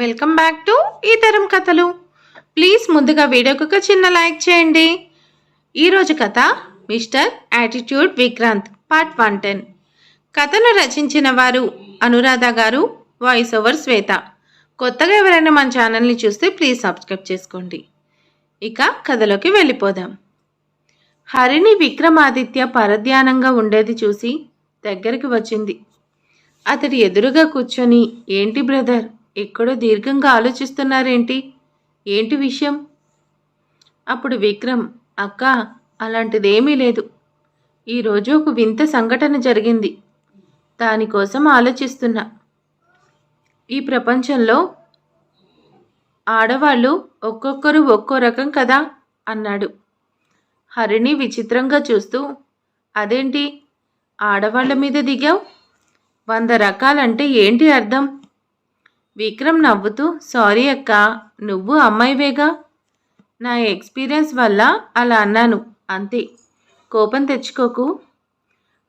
Welcome back to ఈ తరం కథలు ప్లీజ్ ముందుగా వీడియోకి ఒక చిన్న లైక్ చేయండి. ఈరోజు కథ mister attitude Vikrant part one ten కథను రచించిన వారు అనురాధ గారు వాయిస్ ఓవర్ శ్వేత. కొత్తగా ఎవరైనా మన ఛానల్ని చూస్తే ప్లీజ్ సబ్స్క్రైబ్ చేసుకోండి. ఇక కథలోకి వెళ్ళిపోదాం. హరిణి విక్రమాదిత్య పరధ్యానంగా ఉండేది చూసి దగ్గరికి వచ్చింది. అతడి ఎదురుగా కూర్చొని ఏంటి బ్రదర్ ఎక్కడో దీర్ఘంగా ఆలోచిస్తున్నారేంటి? ఏంటి విషయం? అప్పుడు విక్రమ్ అక్క అలాంటిదేమీ లేదు. ఈరోజు ఒక వింత సంఘటన జరిగింది. దానికోసం ఆలోచిస్తున్నా. ఈ ప్రపంచంలో ఆడవాళ్ళు ఒక్కొక్కరు ఒక్కో రకం కదా? అన్నాడు. హరిణి విచిత్రంగా చూస్తూ అదేంటి? ఆడవాళ్ళ మీద దిగావు? వంద రకాలంటే ఏంటి అర్థం? విక్రమ్ నవ్వుతూ సారీ అక్క నువ్వు అమ్మాయివేగా? నా ఎక్స్పీరియన్స్ వల్ల అలా అన్నాను అంతే. కోపం తెచ్చుకోకు.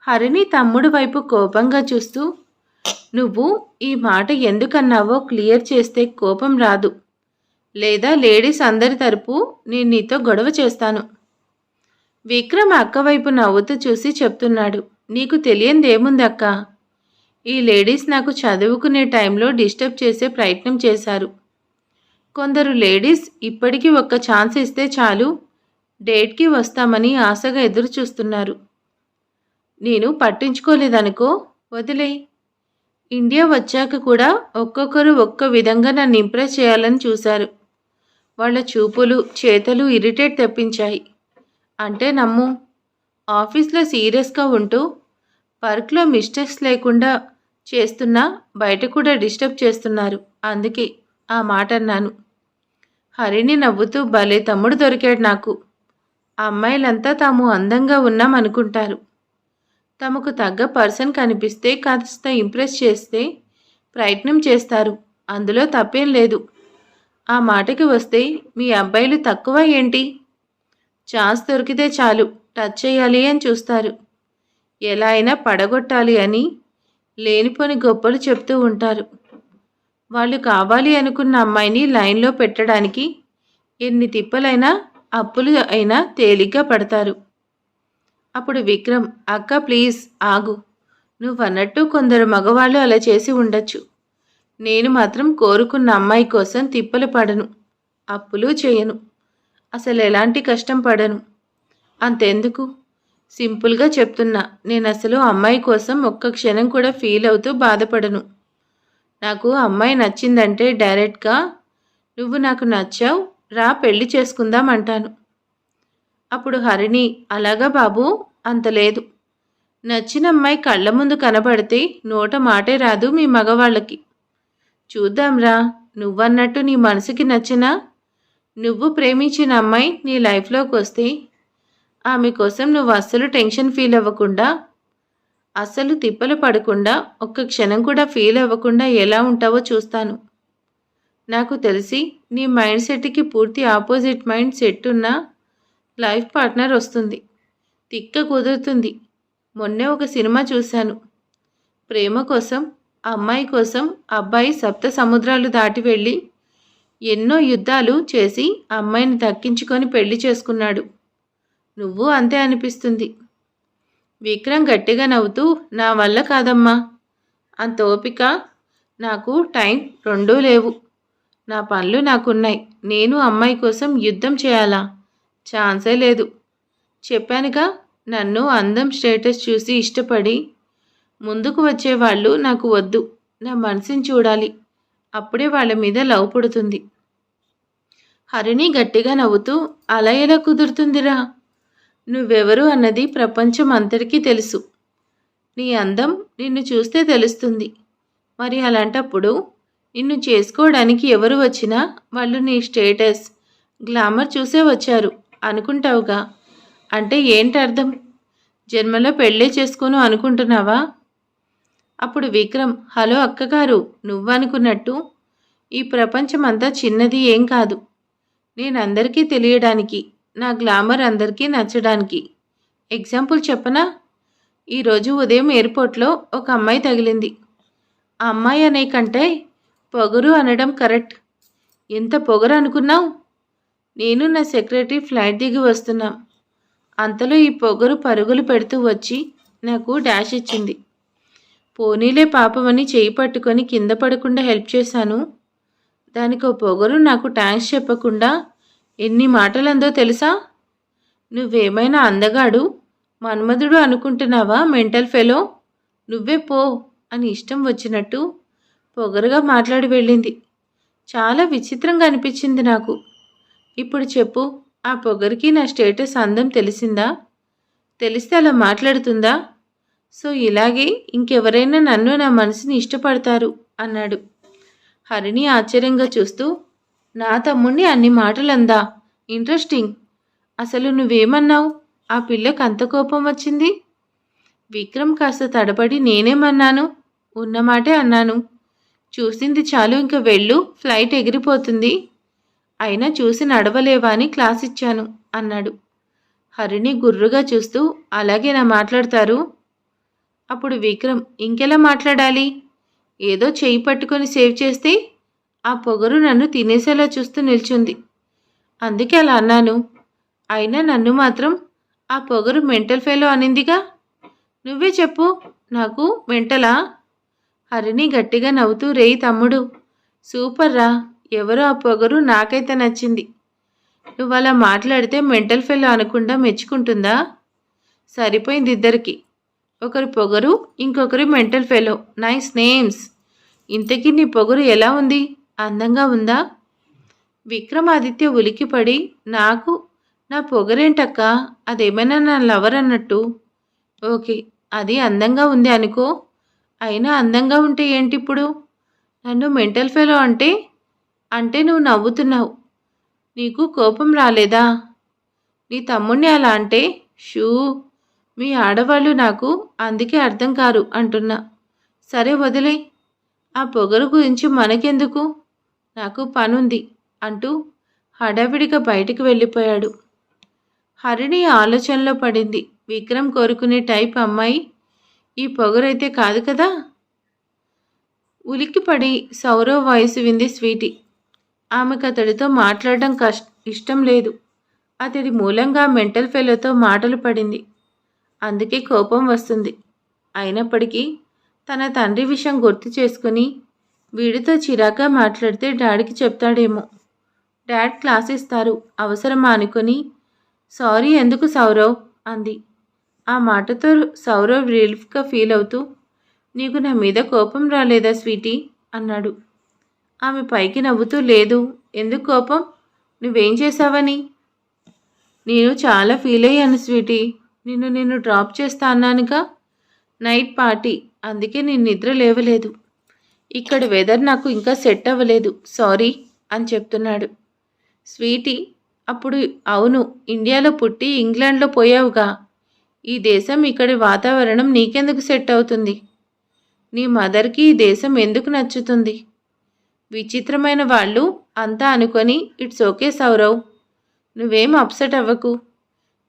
హరిని తమ్ముడు వైపు కోపంగా చూస్తూ నువ్వు ఈ మాట ఎందుకన్నావో క్లియర్ చేస్తే కోపం రాదు. లేదా లేడీస్ అందరి తరపు నేను నీతో గొడవ చేస్తాను. విక్రమ్ అక్క వైపు నవ్వుతూ చూసి చెప్తున్నాడు నీకు తెలియందేముంది అక్క? ఈ లేడీస్ నాకు చదువుకునే టైంలో డిస్టర్బ్ చేసే ప్రయత్నం చేశారు. కొందరు లేడీస్ ఇప్పటికీ ఒక్క ఛాన్స్ ఇస్తే చాలు డేట్కి వస్తామని ఆశగా ఎదురు చూస్తున్నారు నేను పట్టించుకోలేదనుకో వదిలే ఇండియా వచ్చాక కూడా ఒక్కొక్కరు ఒక్క విధంగా నన్ను ఇంప్రెస్ చేయాలని చూశారు. వాళ్ళ చూపులు చేతలు ఇరిటేట్ తెప్పించాయి. అంటే నమ్ము ఆఫీస్లో సీరియస్గా ఉంటూ వర్క్లో మిస్టేక్స్ లేకుండా చేస్తున్నా బయట కూడా డిస్టర్బ్ చేస్తున్నారు. అందుకే ఆ మాట అన్నాను. హరిని నవ్వుతూ భలే తమ్ముడు దొరికాడు నాకు. అమ్మాయిలంతా తాము అందంగా ఉన్నాం అనుకుంటారు తమకు తగ్గ పర్సన్ కనిపిస్తే కాస్త ఇంప్రెస్ చేస్తే ప్రయత్నం చేస్తారు. అందులో తప్పేం లేదు. ఆ మాటకి వస్తే మీ అబ్బాయిలు తక్కువ ఏంటి? ఛాన్స్ దొరికితే చాలు టచ్ చేయాలి అని చూస్తారు. ఎలా అయినా పడగొట్టాలి అని లేనిపోని గొప్పలు చెప్తూ ఉంటారు. వాళ్ళు కావాలి అనుకున్న అమ్మాయిని లైన్లో పెట్టడానికి ఎన్ని తిప్పలైనా అప్పులు అయినా తేలిగ్గా పడతారు. అప్పుడు విక్రమ్ అక్క ప్లీజ్ ఆగు. నువ్వన్నట్టు కొందరు మగవాళ్ళు అలా చేసి ఉండొచ్చు. నేను మాత్రం కోరుకున్న అమ్మాయి కోసం తిప్పలు పడను అప్పులు చేయను. అసలు ఎలాంటి కష్టం పడను. అంతెందుకు? సింపుల్గా చెప్తున్నా. నేను అసలు అమ్మాయి కోసం ఒక్క క్షణం కూడా ఫీల్ అవుతూ బాధపడను. నాకు అమ్మాయి నచ్చిందంటే డైరెక్ట్గా నువ్వు నాకు నచ్చావు రా పెళ్ళి చేసుకుందాం అంటాను. అప్పుడు హరిణి అలాగా బాబు అంత లేదు. నచ్చిన అమ్మాయి కళ్ళ ముందు కనబడితే నోట మాటే రాదు మీ మగవాళ్ళకి. చూద్దాంరా నువ్వన్నట్టు నీ మనసుకి నచ్చినా నువ్వు ప్రేమించిన అమ్మాయి నీ లైఫ్లోకి వస్తే ఆమె కోసం నువ్వు అస్సలు టెన్షన్ ఫీల్ అవ్వకుండా అస్సలు తిప్పలు పడకుండా ఒక్క క్షణం కూడా ఫీల్ అవ్వకుండా ఎలా ఉంటావో చూస్తాను. నాకు తెలిసి నీ మైండ్ సెట్కి పూర్తి ఆపోజిట్ మైండ్ సెట్ ఉన్న లైఫ్ పార్ట్నర్ వస్తుంది. తిక్క కుదురుతుంది. మొన్నే ఒక సినిమా చూశాను. ప్రేమ కోసం అమ్మాయి కోసం అబ్బాయి సప్త సముద్రాలు దాటి వెళ్ళి ఎన్నో యుద్ధాలు చేసి అమ్మాయిని దక్కించుకొని పెళ్ళి చేసుకున్నాడు. నువ్వు అంతే అనిపిస్తుంది. విక్రమ్ గట్టిగా నవ్వుతూ నా వల్ల కాదమ్మా. అంత ఓపిక? నాకు టైం రెండూ లేవు. నా పనులు నాకున్నాయి. నేను అమ్మాయి కోసం యుద్ధం చేయాలా? ఛాన్సే లేదు. చెప్పానుగా నన్ను అందం స్టేటస్ చూసి ఇష్టపడి ముందుకు వచ్చేవాళ్ళు నాకు వద్దు. నా మనసుని చూడాలి. అప్పుడే వాళ్ళ మీద లవ్ పుడుతుంది. హరిణి గట్టిగా నవ్వుతూ అలా ఎలా కుదురుతుందిరా? నువ్వెవరు అన్నది ప్రపంచం అంతటికీ తెలుసు. నీ అందం నిన్ను చూస్తే తెలుస్తుంది. మరి అలాంటప్పుడు నిన్ను చేసుకోవడానికి ఎవరు వచ్చినా వాళ్ళు నీ స్టేటస్ గ్లామర్ చూసే వచ్చారు అనుకుంటావుగా. అంటే ఏంటి అర్థం జన్మలో పెళ్ళే చేసుకోను అనుకుంటున్నావా? అప్పుడు విక్రమ్ హలో అక్కగారు నువ్వనుకున్నట్టు ఈ ప్రపంచం అంతా చిన్నది ఏం కాదు. నేను అందరికీ తెలియడానికి నా గ్లామర్ అందరికీ నచ్చడానికి. ఎగ్జాంపుల్ చెప్పనా? ఈరోజు ఉదయం ఎయిర్పోర్ట్లో ఒక అమ్మాయి తగిలింది. ఆ అమ్మాయి అనే కంటే పొగరు అనడం కరెక్ట్. ఎంత పొగరు అనుకున్నావు? నేను నా సెక్రటరీ ఫ్లైట్ దిగి వస్తున్నాం. అంతలో ఈ పొగరు పరుగులు పెడుతూ వచ్చి నాకు డాష్ ఇచ్చింది. పోనీలే పాపమని చేయి పట్టుకొని కింద పడకుండా హెల్ప్ చేశాను. దానికి ఓ పొగరు నాకు థ్యాంక్స్ చెప్పకుండా ఎన్ని మాటలందో తెలుసా? నువ్వేమైనా అందగాడు మన్మధుడు అనుకుంటున్నావా మెంటల్ ఫెలో? నువ్వే పో అని ఇష్టం వచ్చినట్టు పొగరుగా మాట్లాడి వెళ్ళింది. చాలా విచిత్రంగా అనిపించింది నాకు. ఇప్పుడు చెప్పు ఆ పొగరికి నా స్టేటస్ అందం తెలిసిందా? తెలిస్తే అలా మాట్లాడుతుందా? సో ఇలాగే ఇంకెవరైనా నన్ను నా మనసుని ఇష్టపడతారు అన్నాడు. హరిణి ఆశ్చర్యంగా చూస్తూ నా తమ్ముణ్ణి అన్ని మాటలందా. ఇంట్రెస్టింగ్. అసలు నువ్వేమన్నావు? ఆ పిల్లకి అంత కోపం వచ్చింది? విక్రమ్ కాస్త తడబడి నేనేమన్నాను? ఉన్నమాటే అన్నాను. చూసింది చాలు ఇంక వెళ్ళు ఫ్లైట్ ఎగిరిపోతుంది. అయినా చూసి నడవలేవా అని క్లాస్ ఇచ్చాను అన్నాడు. హరిణి గుర్రుగా చూస్తూ అలాగే నా మాట్లాడతారు? అప్పుడు విక్రమ్ ఇంకెలా మాట్లాడాలి? ఏదో చేయి పట్టుకొని సేవ్ చేస్తే ఆ పొగరు నన్ను తినేసేలా చూస్తూ నిల్చుంది. అందుకే అలా అన్నాను. అయినా నన్ను మాత్రం ఆ పొగరు మెంటల్ ఫెలో అనిందిగా? నువ్వే చెప్పు నాకు మెంటలా? హరిణి గట్టిగా నవ్వుతూ రేయి తమ్ముడు సూపర్ రా ఎవరో ఆ పొగరు నాకైతే నచ్చింది. నువ్వు అలా మాట్లాడితే మెంటల్ ఫెలో అనకుండా మెచ్చుకుంటుందా? సరిపోయింది ఇద్దరికి. ఒకరి పొగరు ఇంకొకరి మెంటల్ ఫెలో నైస్ నేమ్స్. ఇంతకీ నీ పొగరు ఎలా ఉంది? అందంగా ఉందా? విక్రమాదిత్య ఉలికిపడి నాకు నా పొగరేంటక్క? అదేమైనా నా లవర్ అన్నట్టు. ఓకే అది అందంగా ఉంది అనుకో. అయినా అందంగా ఉంటే ఏంటి ఇప్పుడు నన్ను మెంటల్ ఫెలో అంటే? అంటే నువ్వు నవ్వుతున్నావు. నీకు కోపం రాలేదా? నీ తమ్ముణ్ణి అలా అంటే? షూ మీ ఆడవాళ్ళు నాకు అందుకే అర్థం కారు అంటున్నా. సరే వదిలే. ఆ పొగరు గురించి మనకెందుకు? నాకు పనుంది అంటూ హడావిడిగా బయటికి వెళ్ళిపోయాడు. హరిణి ఆలోచనలో పడింది. విక్రమ్ కోరుకునే టైప్ అమ్మాయి ఈ పొగరైతే కాదు కదా? ఉలిక్కిపడి సౌరవ్ వయసు వింది స్వీటీ. ఆమెకు అతడితో మాట్లాడడం కష్ ఇష్టం లేదు. అతడి మూలంగా మెంటల్ ఫెయిల్తో మాటలు పడింది. అందుకే కోపం వస్తుంది. అయినప్పటికీ తన తండ్రి విషయం గుర్తు చేసుకుని వీడితో చిరాగ్గా మాట్లాడితే డాడీకి చెప్తాడేమో. డాడ్ క్లాస్ ఇస్తారు అవసరమా అనుకొని సారీ ఎందుకు సౌరవ్? అంది. ఆ మాటతో సౌరవ్ రిలీఫ్గా ఫీల్ అవుతూ నీకు నా మీద కోపం రాలేదా స్వీటీ? అన్నాడు. ఆమె పైకి నవ్వుతూ లేదు. ఎందుకు కోపం? నువ్వేం చేశావని? నేను చాలా ఫీల్ అయ్యాను స్వీటీ. నిన్ను నిన్ను డ్రాప్ చేస్తా అన్నానుగా? Night party. అందుకే నేను నిద్ర లేవలేదు. ఇక్కడ వెదర్ నాకు ఇంకా సెట్ అవ్వలేదు. సారీ అని చెప్తున్నాడు. స్వీటీ అప్పుడు అవును ఇండియాలో పుట్టి ఇంగ్లాండ్లో పోయావుగా. ఈ దేశం ఇక్కడి వాతావరణం నీకెందుకు సెట్ అవుతుంది? నీ మదర్కి ఈ దేశం ఎందుకు నచ్చుతుంది? విచిత్రమైన వాళ్ళు అంతా అనుకొని ఇట్స్ ఓకే సౌరవ్ నువ్వేం అప్సెట్ అవ్వకు.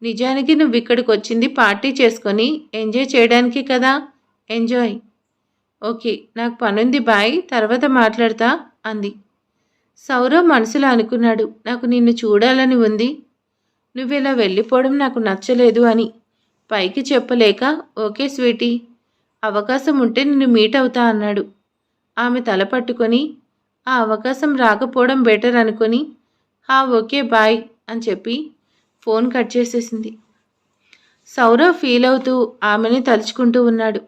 నిజానికి నువ్వు ఇక్కడికి వచ్చింది పార్టీ చేసుకొని ఎంజాయ్ చేయడానికి కదా. ఎంజాయ్ ఓకే నాకు పనుంది బాయ్ తర్వాత మాట్లాడతా అంది. సౌరవ్ మనసులో అనుకున్నాడు నాకు నిన్ను చూడాలని ఉంది. నువ్వు ఇలా వెళ్ళిపోవడం నాకు నచ్చలేదు అని. పైకి చెప్పలేక ఓకే స్వీటీ అవకాశం ఉంటే నిన్ను మీట్ అవుతా అన్నాడు. ఆమె తల పట్టుకొని ఆ అవకాశం రాకపోవడం బెటర్ అనుకొని హా ఓకే బాయ్ అని చెప్పి ఫోన్ కట్ చేసేసింది. సౌరవ్ ఫీల్ అవుతూ ఆమెని తలుచుకుంటూ ఉన్నాడు.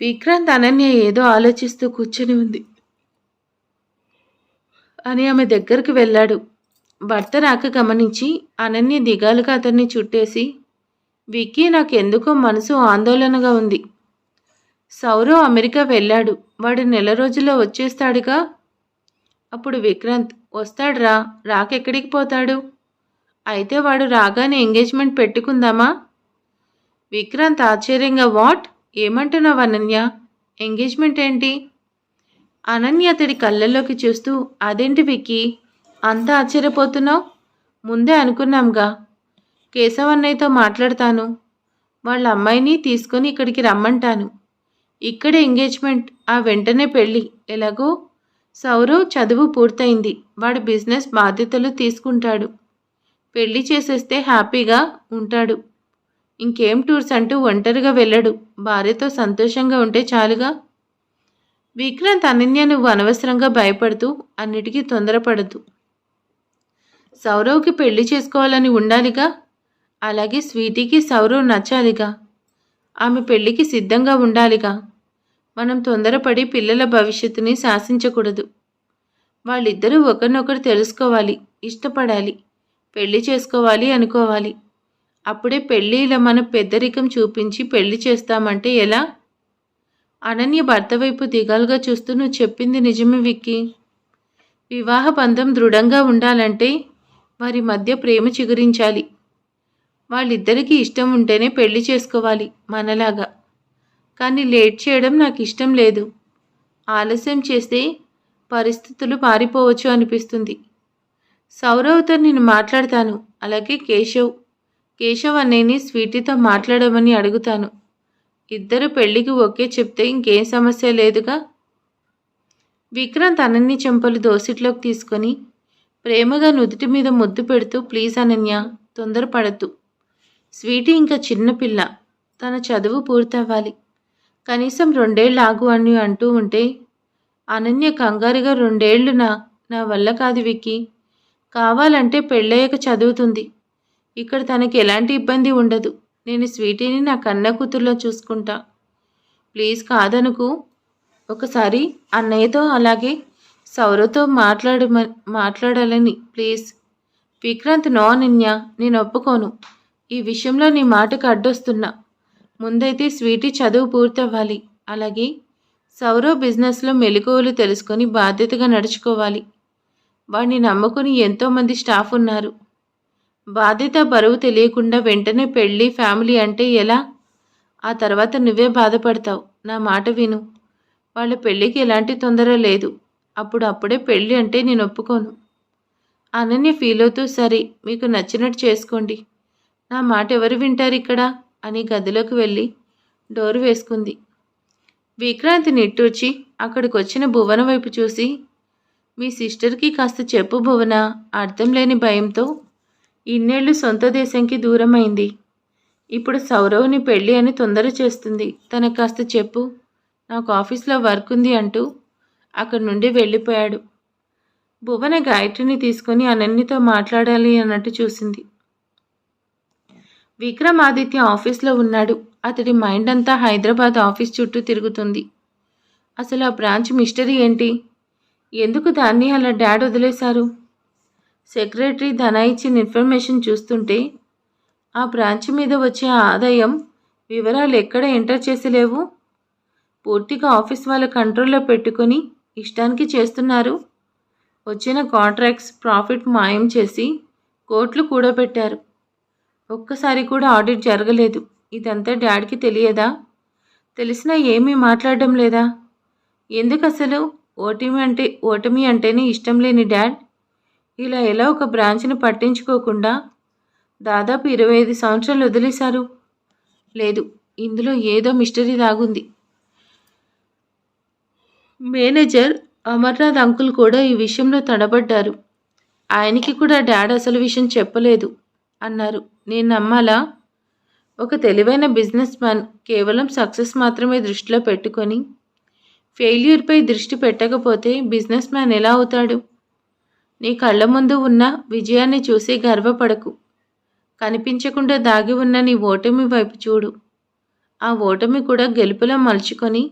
విక్రాంత్ అనన్య ఏదో ఆలోచిస్తూ కూర్చొని ఉంది. అని ఆమె దగ్గరికి వెళ్ళాడు. భర్త రాక గమనించి అనన్య దిగాలుగా అతన్ని చుట్టేసి విక్కీ నాకెందుకో మనసు ఆందోళనగా ఉంది. సౌరవ్ అమెరికా వెళ్ళాడు. వాడు నెల రోజుల్లో వచ్చేస్తాడుగా. అప్పుడు విక్రాంత్ వస్తాడ్రా రాకెక్కడికి పోతాడు? అయితే వాడు రాగానే ఎంగేజ్మెంట్ పెట్టుకుందామా? విక్రాంత్ ఆశ్చర్యంగా వాట్? ఏమంటున్నావు అనన్య? ఎంగేజ్మెంట్ ఏంటి? అనన్య అతడి కళ్ళల్లోకి చూస్తూ అదేంటి విక్కీ? అంత ఆశ్చర్యపోతున్నావు? ముందే అనుకున్నాంగా. కేశవన్నయ్యతో మాట్లాడతాను. వాళ్ళ అమ్మాయిని తీసుకొని ఇక్కడికి రమ్మంటాను. ఇక్కడే ఎంగేజ్మెంట్ ఆ వెంటనే పెళ్ళి. ఎలాగో? సౌరవ్ చదువు పూర్తయింది. వాడి బిజినెస్ బాధ్యతలు తీసుకుంటాడు. పెళ్ళి చేసేస్తే హ్యాపీగా ఉంటాడు. ఇంకేం టూర్స్ అంటూ ఒంటరిగా వెళ్ళడు. భార్యతో సంతోషంగా ఉంటే చాలుగా? విక్రాంత్ అనన్య నువ్వు అనవసరంగా భయపడుతూ అన్నిటికీ తొందరపడదు. సౌరవ్కి పెళ్ళి చేసుకోవాలని ఉండాలిగా? అలాగే స్వీటీకి సౌరవ్ నచ్చాలిగా? ఆమె పెళ్ళికి సిద్ధంగా ఉండాలిగా? మనం తొందరపడి పిల్లల భవిష్యత్తుని శాసించకూడదు. వాళ్ళిద్దరూ ఒకరినొకరు తెలుసుకోవాలి ఇష్టపడాలి పెళ్ళి చేసుకోవాలి అనుకోవాలి. అప్పుడే పెళ్ళిలో మన పెద్దరికం చూపించి పెళ్ళి చేస్తామంటే ఎలా? అనన్య భర్త వైపు దిగాలుగా చూస్తూ నువ్వు చెప్పింది నిజమే విక్కి. వివాహ బంధం దృఢంగా ఉండాలంటే వారి మధ్య ప్రేమ చిగురించాలి. వాళ్ళిద్దరికీ ఇష్టం ఉంటేనే పెళ్ళి చేసుకోవాలి మనలాగా. కానీ లేట్ చేయడం నాకు ఇష్టం లేదు. ఆలస్యం చేస్తే పరిస్థితులు పారిపోవచ్చు అనిపిస్తుంది. సౌరవ్తో నేను మాట్లాడతాను. అలాగే కేశవ్. కేశవ్ అన్నయ్యని స్వీటీతో మాట్లాడమని అడుగుతాను. ఇద్దరు పెళ్ళికి ఓకే చెప్తే ఇంకేం సమస్య లేదుగా? విక్రాంత్ అనన్య చెంపలు దోసిట్లోకి తీసుకొని ప్రేమగా నుదుటి మీద ముద్దు పెడుతూ ప్లీజ్ అనన్య తొందరపడద్దు. స్వీటీ ఇంకా చిన్నపిల్ల తన చదువు పూర్తవ్వాలి. కనీసం రెండేళ్ళు ఆగు అని అంటూ ఉంటే అనన్య కంగారుగా రెండేళ్ళు నా నా వల్ల కాదు విక్కి. కావాలంటే పెళ్ళయ్యాక చదువుతుంది. ఇక్కడ తనకి ఎలాంటి ఇబ్బంది ఉండదు. నేను స్వీటీని నా కన్న కూతుర్లో చూసుకుంటా. ప్లీజ్ కాదనుకు. ఒకసారి అన్నయ్యతో అలాగే సౌరతో మాట్లాడు మాట్లాడాలని. ప్లీజ్. విక్రాంత్ నో నిన్య నేను ఒప్పుకోను. ఈ విషయంలో నీ మాటకు అడ్డొస్తున్నా. ముందైతే స్వీటీ చదువు పూర్తవ్వాలి. అలాగే సౌరవ్ బిజినెస్లో మెలకువలు తెలుసుకొని బాధ్యతగా నడుచుకోవాలి. వాడిని నమ్ముకుని ఎంతోమంది స్టాఫ్ ఉన్నారు. బాధ్యత బరువు తెలియకుండా వెంటనే పెళ్ళి ఫ్యామిలీ అంటే ఎలా? ఆ తర్వాత నువ్వే బాధపడతావు. నా మాట విను. వాళ్ళ పెళ్ళికి ఎలాంటి తొందర లేదు. అప్పుడు అప్పుడే పెళ్ళి అంటే నేను ఒప్పుకోను. అనన్య ఫీల్ అవుతూ సరే మీకు నచ్చినట్టు చేసుకోండి. నా మాట ఎవరు వింటారు ఇక్కడ? అని గదిలోకి వెళ్ళి డోరు వేసుకుంది. విక్రాంతి నిట్టూర్చి అక్కడికి వచ్చిన భువన వైపు చూసి మీ సిస్టర్కి కాస్త చెప్పు భువన? అర్థం లేని భయంతో ఇన్నేళ్ళు సొంత దేశంకి దూరమైంది. ఇప్పుడు సౌరవ్ని పెళ్ళి అని తొందర చేస్తుంది. తనకు కాస్త చెప్పు. నాకు ఆఫీస్లో వర్క్ ఉంది అంటూ అక్కడి నుండి వెళ్ళిపోయాడు. భువన గాయత్రిని తీసుకొని అనన్యతో మాట్లాడాలి అన్నట్టు చూసింది. విక్రమాదిత్య ఆఫీస్లో ఉన్నాడు. అతడి మైండ్ అంతా హైదరాబాద్ ఆఫీస్ చుట్టూ తిరుగుతుంది. అసలు ఆ బ్రాంచ్ మిస్టరీ ఏంటి? ఎందుకు దాన్ని అలా డాడ్ వదిలేశారు? సెక్రటరీ ధన ఇచ్చిన ఇన్ఫర్మేషన్ చూస్తుంటే ఆ బ్రాంచ్ మీద వచ్చే ఆదాయం వివరాలు ఎక్కడ ఎంటర్ చేసి లేవు పూర్తిగా ఆఫీస్ వాళ్ళ కంట్రోల్లో పెట్టుకొని ఇష్టానికి చేస్తున్నారు. వచ్చిన కాంట్రాక్ట్స్ ప్రాఫిట్ మాయం చేసి కోట్లు కూడబెట్టారు. ఒక్కసారి కూడా ఆడిట్ జరగలేదు. ఇదంతా డాడీకి తెలియదా? తెలిసినా ఏమీ మాట్లాడడం లేదా? ఎందుకు అసలు ఓటమి అంటే ఓటమి అంటేనే ఇష్టం లేని డాడ్? ఇలా ఎలా ఒక బ్రాంచ్ని పట్టించుకోకుండా దాదాపు ఇరవై ఐదు సంవత్సరాలు వదిలేశారు? లేదు ఇందులో ఏదో మిస్టరీ దాగుంది. మేనేజర్ అమర్నాథ్ అంకుల్ కూడా ఈ విషయంలో తడబడ్డారు. ఆయనకి కూడా డాడ్ అసలు విషయం చెప్పలేదు అన్నారు. నేను నమ్మాలా? ఒక తెలివైన బిజినెస్ మ్యాన్ కేవలం సక్సెస్ మాత్రమే దృష్టిలో పెట్టుకొని ఫెయిల్యూర్పై దృష్టి పెట్టకపోతే బిజినెస్ మ్యాన్ ఎలా అవుతాడు? నీ కళ్ళ ముందు ఉన్న విజయాన్ని చూసి గర్వపడకు. కనిపించకుండా దాగి ఉన్న నీ ఓటమి వైపు చూడు. ఆ ఓటమి కూడా గెలుపులో మలుచుకొని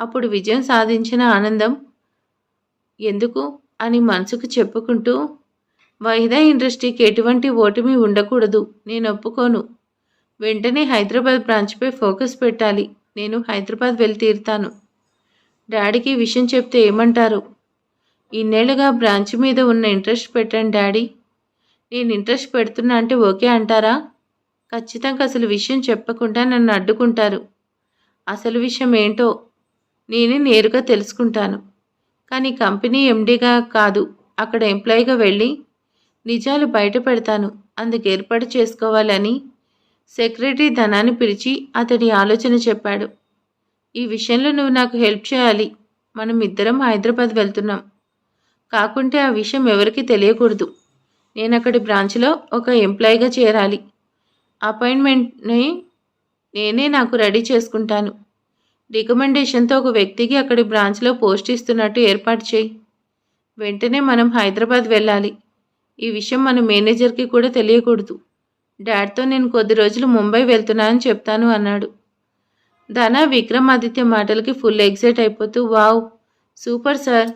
అప్పుడు విజయం సాధించిన ఆనందం ఎందుకు అని మనసుకు చెప్పుకుంటూ వైదా ఇండస్ట్రీకి ఎటువంటి ఓటమి ఉండకూడదు నేను ఒప్పుకోను. వెంటనే హైదరాబాద్ బ్రాంచ్పై ఫోకస్ పెట్టాలి నేను హైదరాబాద్ వెళ్ళి తీరుతాను. డాడీకి విషయం చెప్తే ఏమంటారు? ఇన్నేళ్ళుగా బ్రాంచ్ మీద ఉన్న ఇంట్రెస్ట్ పెట్టండి డాడీ. నేను ఇంట్రెస్ట్ పెడుతున్నా అంటే ఓకే అంటారా? ఖచ్చితంగా అసలు విషయం చెప్పకుండా నన్ను అడ్డుకుంటారు. అసలు విషయం ఏంటో నేనే నేరుగా తెలుసుకుంటాను. కానీ కంపెనీ ఎండీగా కాదు అక్కడ ఎంప్లాయీగా వెళ్ళి నిజాలు బయట పెడతాను. అందుకు ఏర్పాటు చేసుకోవాలని సెక్రటరీ ధనాన్ని పిలిచి అతడి ఆలోచన చెప్పాడు. ఈ విషయంలో నువ్వు నాకు హెల్ప్ చేయాలి. మనం ఇద్దరం హైదరాబాద్ వెళ్తున్నాం. కాకుంటే ఆ విషయం ఎవరికీ తెలియకూడదు. నేను అక్కడి బ్రాంచ్లో ఒక ఎంప్లాయీగా చేరాలి. అపాయింట్మెంట్ని నేనే నాకు రెడీ చేసుకుంటాను. రికమెండేషన్తో ఒక వ్యక్తికి అక్కడి బ్రాంచ్లో పోస్ట్ ఇస్తున్నట్టు ఏర్పాటు చేయి. వెంటనే మనం హైదరాబాద్ వెళ్ళాలి. ఈ విషయం మన మేనేజర్కి కూడా తెలియకూడదు. డాడ్తో నేను కొద్ది రోజులు ముంబై వెళ్తున్నానని చెప్తాను అన్నాడు. ధన విక్రమాదిత్య మాటలకి ఫుల్ ఎగ్జైట్ అయిపోతూ వావ్ సూపర్ సార్.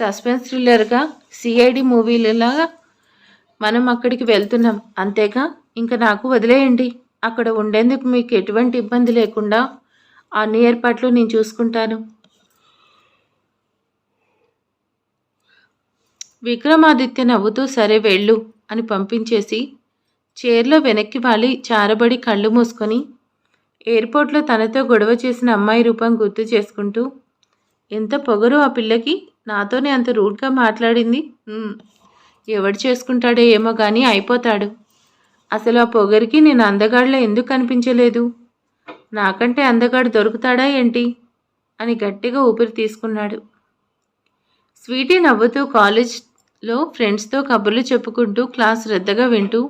సస్పెన్స్ థ్రిల్లర్గా సిఐడి మూవీలలాగా మనం అక్కడికి వెళ్తున్నాం. అంతేగా ఇంకా నాకు వదిలేయండి. అక్కడ ఉండేందుకు మీకు ఎటువంటి ఇబ్బంది లేకుండా అన్ని ఏర్పాట్లు నేను చూసుకుంటాను. విక్రమాదిత్య నవ్వుతూ సరే వెళ్ళు అని పంపించేసి చైర్లో వెనక్కి వాలి చారబడి కళ్ళు మూసుకొని ఎయిర్పోర్ట్లో తనతో గొడవ చేసిన అమ్మాయి రూపం గుర్తు చేసుకుంటూ ఎంత పొగరు ఆ పిల్లకి? నాతోనే అంత రూడ్గా మాట్లాడింది. ఎవడు చేసుకుంటాడో ఏమో కానీ అయిపోతాడు. అసలు ఆ పొగరికి నేను అందగాడిలో ఎందుకు కనిపించలేదు నాకంటే అందగాడు దొరుకుతాడా ఏంటి? అని గట్టిగా ఊపిరి తీసుకున్నాడు. స్వీటీ నవ్వుతూ కాలేజ్లో ఫ్రెండ్స్తో కబుర్లు చెప్పుకుంటూ క్లాస్ శ్రద్ధగా వింటూ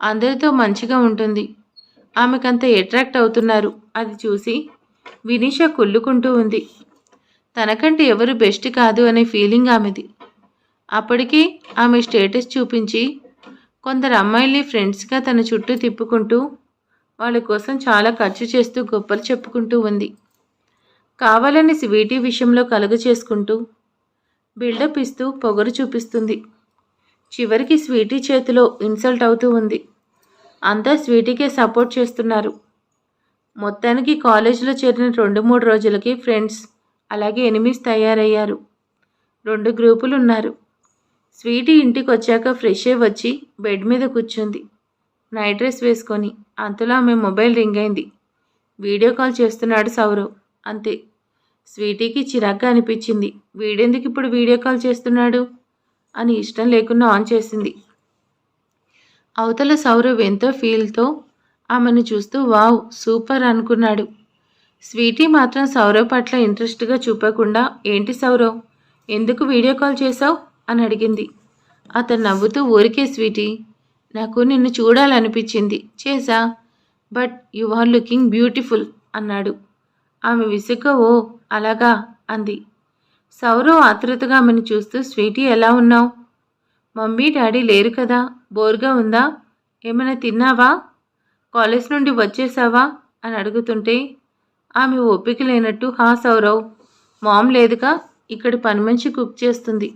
అందరితో మంచిగా ఉంటుంది. ఆమెకంత అట్రాక్ట్ అవుతున్నారు. అది చూసి వినీష కుళ్ళుకుంటూ ఉంది. తనకంటే ఎవరు బెస్ట్ కాదు అనే ఫీలింగ్ ఆమెది. అప్పటికి ఆమె స్టేటస్ చూపించి కొందరు అమ్మాయిల్ని ఫ్రెండ్స్గా తన చుట్టూ తిప్పుకుంటూ వాళ్ళ కోసం చాలా ఖర్చు చేస్తూ గొప్పలు చెప్పుకుంటూ ఉంది. కావాలని స్వీటీ విషయంలో కలుగ చేసుకుంటూ బిల్డప్ ఇస్తూ పొగరు చూపిస్తుంది. చివరికి స్వీటీ చేతిలో ఇన్సల్ట్ అవుతూ ఉంది. అంతా స్వీటీకే సపోర్ట్ చేస్తున్నారు. మొత్తానికి కాలేజీలో చేరిన రెండు మూడు రోజులకి ఫ్రెండ్స్ అలాగే ఎనిమిస్ తయారయ్యారు. రెండు గ్రూపులు ఉన్నారు స్వీటీ ఇంటికి వచ్చాక ఫ్రెష్ అయ్యి వచ్చి బెడ్ మీద కూర్చుంది. నైట్ డ్రెస్ వేసుకొని అంతలో ఆమె మొబైల్ రింగ్ అయింది. వీడియో కాల్ చేస్తున్నాడు సౌరవ్. అంతే. స్వీటీకి చిరాగ్గా అనిపించింది. వీడెందుకు ఇప్పుడు వీడియో కాల్ చేస్తున్నాడు? అని ఇష్టం లేకుండా ఆన్ చేసింది. అవతల సౌరవ్ ఎంతో ఫీల్తో ఆమెను చూస్తూ వావ్ సూపర్ అనుకున్నాడు. స్వీటీ మాత్రం సౌరవ్ పట్ల ఇంట్రెస్ట్గా చూపకుండా ఏంటి సౌరవ్? ఎందుకు వీడియో కాల్ చేశావు? అని అడిగింది. అతను నవ్వుతూ ఊరికే స్వీటీ నాకు నిన్ను చూడాలనిపించింది. చేసా but you are looking beautiful అన్నాడు. ఆమె విసుగ్గా ఓ అలాగా అంది. సౌరవ్ ఆతృతగా ఆమెను చూస్తూ స్వీటీ ఎలా ఉన్నావు? మమ్మీ డాడీ లేరు కదా? బోర్గా ఉందా? ఏమైనా తిన్నావా? కాలేజ్ నుండి వచ్చేసావా? అని అడుగుతుంటే ఆమె ఓపిక లేనట్టు హా సౌరవ్ మామ్ లేదుగా ఇక్కడ పని మంచి కుక్ చేస్తుంది.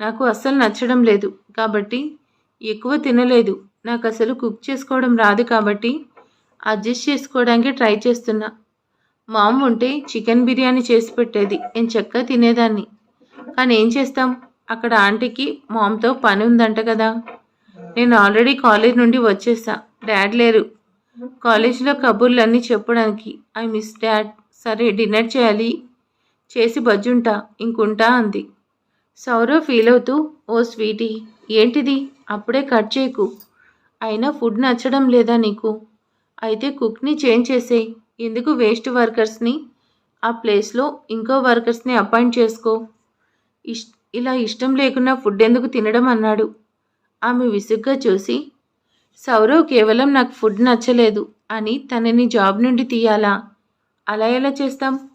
నాకు అస్సలు నచ్చడం లేదు. కాబట్టి ఎక్కువ తినలేదు. నాకు అసలు కుక్ చేసుకోవడం రాదు కాబట్టి అడ్జస్ట్ చేసుకోవడానికి ట్రై చేస్తున్నా. మామ్ ఉంటే చికెన్ బిర్యానీ చేసి పెట్టేది. నేను చక్కగా తినేదాన్ని. కానీ ఏం చేస్తాం? అక్కడ ఆంటీకి మామ్తో పని ఉందంట కదా. నేను ఆల్రెడీ కాలేజ్ నుండి వచ్చేసా. డాడ్ లేరు. కాలేజీలో కబుర్లన్నీ చెప్పడానికి. I miss dad. సరే డిన్నర్ చేయాలి. చేసి బజ్జుంటా ఇంకుంటా అంది. సౌరవ్ ఫీల్ అవుతూ ఓ స్వీటీ ఏంటిది? అప్పుడే కట్ చేయకు. అయినా ఫుడ్ నచ్చడం లేదా నీకు? అయితే కుక్ని చేంజ్ చేసేయ్ ఎందుకు వేస్ట్ వర్కర్స్ని? ఆ ప్లేస్లో ఇంకో వర్కర్స్ని అపాయింట్ చేసుకో. ఇష్ ఇలా ఇష్టం లేకున్నా ఫుడ్ ఎందుకు తినడం అన్నాడు. ఆమె విసుగ్గా చూసి సౌరవ్ కేవలం నాకు ఫుడ్ నచ్చలేదు అని తనని జాబ్ నుండి తీయాలా? అలా ఎలా చేస్తాం?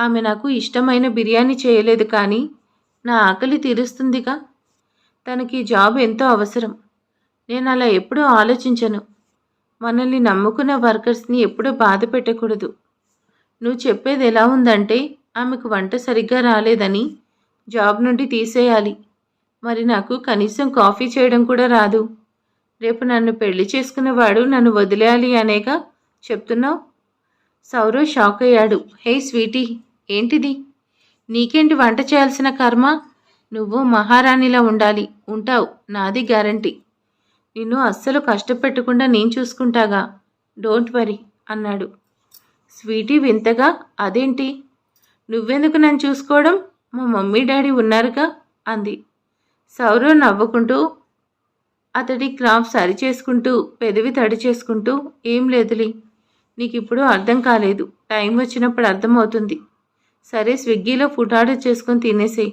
ఆమె నాకు ఇష్టమైన బిర్యానీ చేయలేదు కానీ నా ఆకలి తీరుస్తుందిగా. తనకి జాబ్ ఎంతో అవసరం. నేను అలా ఎప్పుడూ ఆలోచించను. మనల్ని నమ్ముకున్న వర్కర్స్ని ఎప్పుడూ బాధ పెట్టకూడదు. నువ్వు చెప్పేది ఎలా ఉందంటే ఆమెకు వంట సరిగ్గా రాలేదని జాబ్ నుండి తీసేయాలి. మరి నాకు కనీసం కాఫీ చేయడం కూడా రాదు. రేపు నన్ను పెళ్ళి చేసుకునేవాడు నన్ను వదిలేయాలి అనేగా చెప్తున్నావు? సౌరవ్ షాక్ అయ్యాడు. హే స్వీటీ ఏంటిది? నీకేంటి వంట చేయాల్సిన కర్మ? నువ్వు మహారాణిలా ఉండాలి. ఉంటావు. నాది గ్యారంటీ. నిన్ను అస్సలు కష్టపెట్టకుండా నేను చూసుకుంటాగా. డోంట్ వరీ అన్నాడు. స్వీటీ వింతగా అదేంటి? నువ్వెందుకు నన్ను చూసుకోవడం? మా మమ్మీ డాడీ ఉన్నారుగా? అంది. సౌరవ్ నవ్వుకుంటూ అతడి క్రాఫ్ సరి చేసుకుంటూ పెదవి తడి చేసుకుంటూ ఏం లేదులే నీకు ఇప్పుడు అర్థం కాలేదు టైం వచ్చినప్పుడు అర్థమవుతుంది. సరే స్విగ్గీలో ఫుడ్ ఆర్డర్ చేసుకొని తినేసేయి.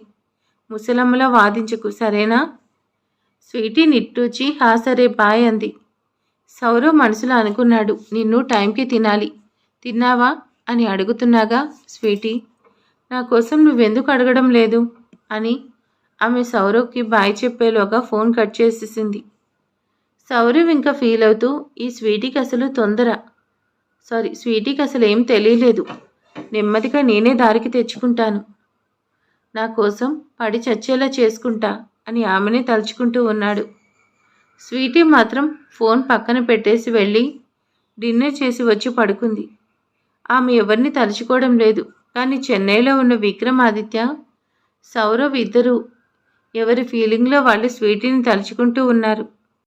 ముసలమ్మలా వాదించకు సరేనా స్వీటీ నిట్టూచి హా సరే బాయ్ అంది. సౌరవ్ మనసులో అనుకున్నాడు నిన్ను టైంకి తినాలి. తిన్నావా? అని అడుగుతున్నాగా స్వీటీ. నా కోసం నువ్వెందుకు అడగడం లేదు? అని ఆమె సౌరవ్కి బాయ్ చెప్పేలోగా ఫోన్ కట్ చేసేసింది. సౌరవ్ ఇంకా ఫీల్ అవుతూ ఈ స్వీటీకి అసలు తొందర. సారీ స్వీటీకి అసలు ఏం తెలియలేదు. నెమ్మదిగా నేనే దారికి తెచ్చుకుంటాను. నా కోసం పడి చచ్చేలా చేసుకుంటా అని ఆమెనే తలుచుకుంటూ ఉన్నాడు. స్వీటీ మాత్రం ఫోన్ పక్కన పెట్టేసి వెళ్ళి డిన్నర్ చేసి వచ్చి పడుకుంది. ఆమె ఎవరిని తలుచుకోవడం లేదు. కానీ చెన్నైలో ఉన్న విక్రమాదిత్య సౌరవ్ ఇద్దరు ఎవరి ఫీలింగ్లో వాళ్ళు స్వీటీని తలుచుకుంటూ ఉన్నారు.